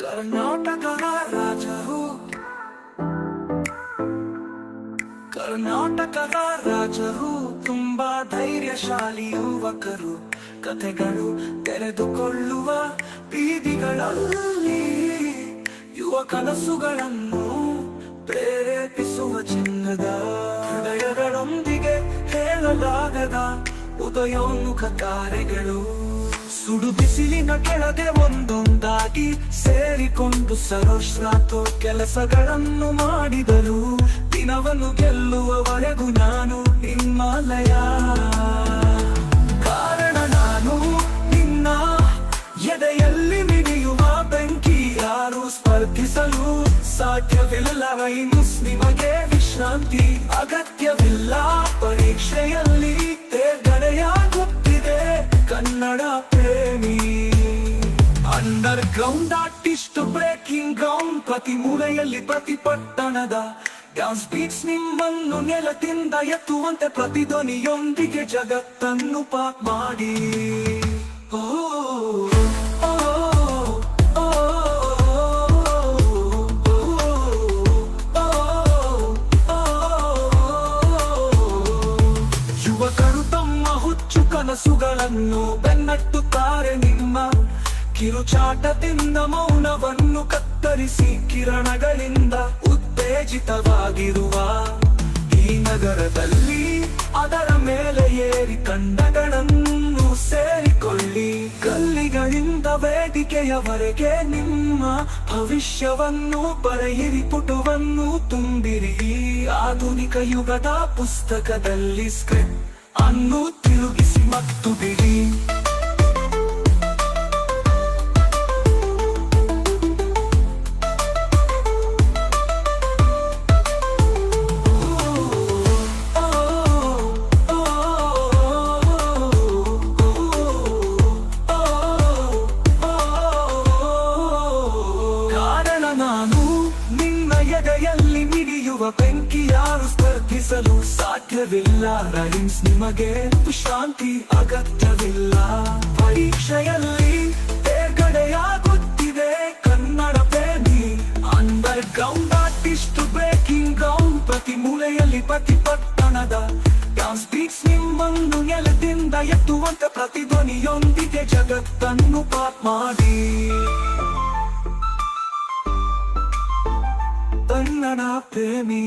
ಕರ್ನಾಟಕದ ರಾಜರು. ಕರ್ನಾಟಕದ ರಾಜರು ತುಂಬಾ ಧೈರ್ಯಶಾಲಿ ಯುವಕರು. ಕಥೆಗಳು ತೆರೆದುಕೊಳ್ಳುವ ಬೀದಿಗಳಲ್ಲಿ ಯುವ ಕನಸುಗಳನ್ನು ಪ್ರೇರೇಪಿಸುವ ಚಿನ್ನದ ಹೃದಯಗಳೊಂದಿಗೆ ಹೇಳಲಾಗದ ಉದಯೋನ್ಮುಖ ಕಾರ್ಯಗಳು ಸುಡು ಬಿಸಿಲಿನ ಕೆಳಗೆ ಒಂದೊಂದಾಗಿ ಸೇರಿಕೊಂಡು ಸರೋಶ್ರಾತು ಕೆಲಸಗಳನ್ನು ಮಾಡಿದರು ದಿನವನ್ನು ಗೆಲ್ಲುವವರೆಗೂ ನಾನು ನಿಮ್ಮಲಯ ಕಾರಣ ನಾನು ನಿನ್ನ ಎದೆಯಲ್ಲಿ ಮಿಡಿಯುವ ಬೆಂಕಿ ಯಾರು ಸ್ಪರ್ಧಿಸಲು ಸಾಧ್ಯವಿಲ್ಲ. ನಿಮಗೆ ವಿಶ್ರಾಂತಿ ಅಗತ್ಯವಿಲ್ಲ. ಪರೀಕ್ಷೆಯಲ್ಲಿ underground artist breaking ground ಪ್ರತಿ ಮೂಲೆಯಲ್ಲಿ ಪ್ರತಿ ಪಟ್ಟಣದ ಡ್ಯಾನ್ಸ್ ಬೀಟ್ಸ್ ನಿಮ್ಮನ್ನು ನೆಲದಿಂದ ಎತ್ತುವಂತೆ ಪ್ರತಿಧ್ವನಿಯೊಂದಿಗೆ ಜಗತ್ತನ್ನು ಪಾಕ್ ಮಾಡಿ ಓ, ಯುವಕರು ತಮ್ಮ ಹುಚ್ಚು ಕನಸುಗಳನ್ನು ಬೆನ್ನಟ್ಟುತ್ತಾರೆ ನಿಮ್ಮ ಕಿರುಚಾಟದಿಂದ ಮೌನವನ್ನು ಕತ್ತರಿಸಿ ಕಿರಣಗಳಿಂದ ಉತ್ತೇಜಿತವಾಗಿರುವ ಈ ನಗರದಲ್ಲಿ ಅದರ ಮೇಲೆ ಏರಿ ಕಂಡಗಳನ್ನು ಸೇರಿಕೊಳ್ಳಿ. ಗಲ್ಲಿಗಳಿಂದ ವೇದಿಕೆಯವರೆಗೆ ನಿಮ್ಮ ಭವಿಷ್ಯವನ್ನು ಬರೆಯಿರಿ ಪುಟವನ್ನು ತುಂಬಿರಿ. ಆಧುನಿಕ ಯುಗದ ಪುಸ್ತಕದಲ್ಲಿ ಸ್ಕ್ರಿಪ್ಟ್ ಅನ್ನು ತಿರುಗಿಸಿ ಮತ್ತು ಬಿಡಿ. ಎದೆಯಲ್ಲಿ ಮಿಡಿಯುವ ಬೆಂಕಿ ಯಾರು ಸ್ಪರ್ಧಿಸಲು ಸಾಧ್ಯವಿಲ್ಲ. ರೈನ್ಸ್ ನಿಮಗೆ ಶಾಂತಿ ಅಗತ್ಯವಿಲ್ಲ. ಪರೀಕ್ಷೆಯಲ್ಲಿ ತೇರ್ಗಡೆಯಾಗುತ್ತಿದೆ. ಕನ್ನಡ ಪ್ರೇಮಿ underground artist breaking ground ಪ್ರತಿ ಮೂಲೆಯಲ್ಲಿ ಪ್ರತಿ ಪಟ್ಟಣದ ಬೀಟ್ಸ್ ನಿಮ್ಮನ್ನು ನೆಲದಿಂದ ಎತ್ತುವಂತೆ ಪ್ರತಿಧ್ವನಿಯೊಂದಿಗೆ ಜಗತ್ತನ್ನು ಪಾಪ್ ಮಾಡಿ. ಕನ್ನಡ ಪ್ರೇಮಿ